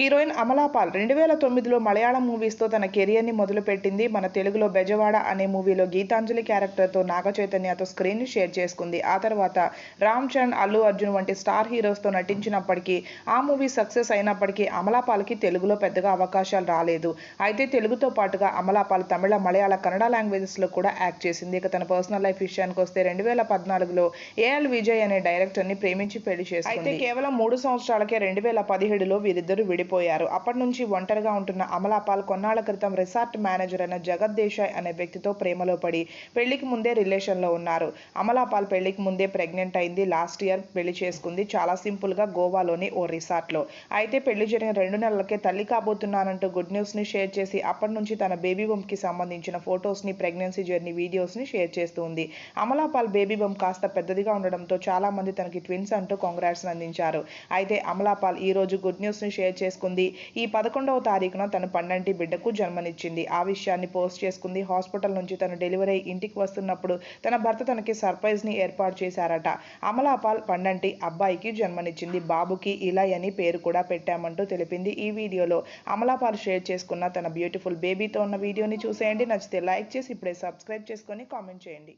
Heroine Amala Paul రెండు వేల తొమ్మిదిలో మలయాళం మూవీస్తో తన కెరియర్ని మొదలుపెట్టింది. మన తెలుగులో బెజవాడ అనే మూవీలో గీతాంజలి క్యారెక్టర్తో నాగ చైతన్యతో స్క్రీన్ని షేర్ చేసుకుంది. ఆ తర్వాత రామ్ చరణ్ అల్లు అర్జున్ వంటి స్టార్ హీరోస్తో నటించినప్పటికీ ఆ మూవీ సక్సెస్ అయినప్పటికీ అమలాపాల్కి తెలుగులో పెద్దగా అవకాశాలు రాలేదు. అయితే తెలుగుతో పాటుగా అమలాపాల్ తమిళ మలయాళ కన్నడ లాంగ్వేజెస్లో కూడా యాక్ట్ చేసింది. ఇక తన పర్సనల్ లైఫ్ విషయానికి వస్తే రెండు వేల పద్నాలుగులో ఏఎల్ విజయ్ అనే డైరెక్టర్ని ప్రేమించి పెళ్ళి చేసింది అయితే కేవలం మూడు సంవత్సరాలకే రెండు వేల పదిహేడులో వీరిద్దరు విడిపోయారు అప్పటి నుంచి ఒంటరిగా ఉంటున్న అమలాపాల్ కొన్నాళ్ళ క్రితం రిసార్ట్ మేనేజర్ అయిన జగత్ దేశాయ్ అనే వ్యక్తితో ప్రేమలో పడి పెళ్ళికి ముందే రిలేషన్లో ఉన్నారు. అమలాపాల్ పెళ్ళికి ముందే ప్రెగ్నెంట్ అయింది. లాస్ట్ ఇయర్ పెళ్ళి చేసుకుంది. చాలా సింపుల్గా గోవాలోని ఓ రిసార్ట్లో. అయితే పెళ్ళి జరిగిన రెండు నెలలకే తల్లి కాబోతున్నానంటూ గుడ్ న్యూస్ని షేర్ చేసి అప్పటి నుంచి తన బేబీ బంప్కి సంబంధించిన ఫొటోస్ని ప్రెగ్నెన్సీ జర్నీ వీడియోస్ని షేర్ చేస్తూ ఉంది. అమలాపాల్ బేబీ బంప్ కాస్త పెద్దదిగా ఉండడంతో చాలా మంది తనకి ట్విన్స్ అంటూ కాంగ్రాట్స్ అందించారు అయితే అమలాపాల్ ఈ రోజు గుడ్ న్యూస్ని షేర్ చేసుకుంది. ఈ పదకొండవ తారీఖున తన పండంటి బిడ్డకు జన్మనిచ్చింది. ఆ విషయాన్ని పోస్ట్ చేసుకుంది. హాస్పిటల్ నుంచి తను డెలివరీ అయి ఇంటికి వస్తున్నప్పుడు తన భర్త తనకి సర్ప్రైజ్ని ఏర్పాటు చేశారట. అమలాపాల్ పండంటి అబ్బాయికి జన్మనిచ్చింది. బాబుకి ఇలా అని పేరు కూడా పెట్టామంటూ తెలిపింది ఈ వీడియోలో. అమలాపాల్ షేర్ చేసుకున్న తన బ్యూటిఫుల్ బేబీతో ఉన్న వీడియోని చూసేయండి. నచ్చితే లైక్ చేసి ఇప్పుడే సబ్స్క్రైబ్ చేసుకొని కామెంట్ చేయండి.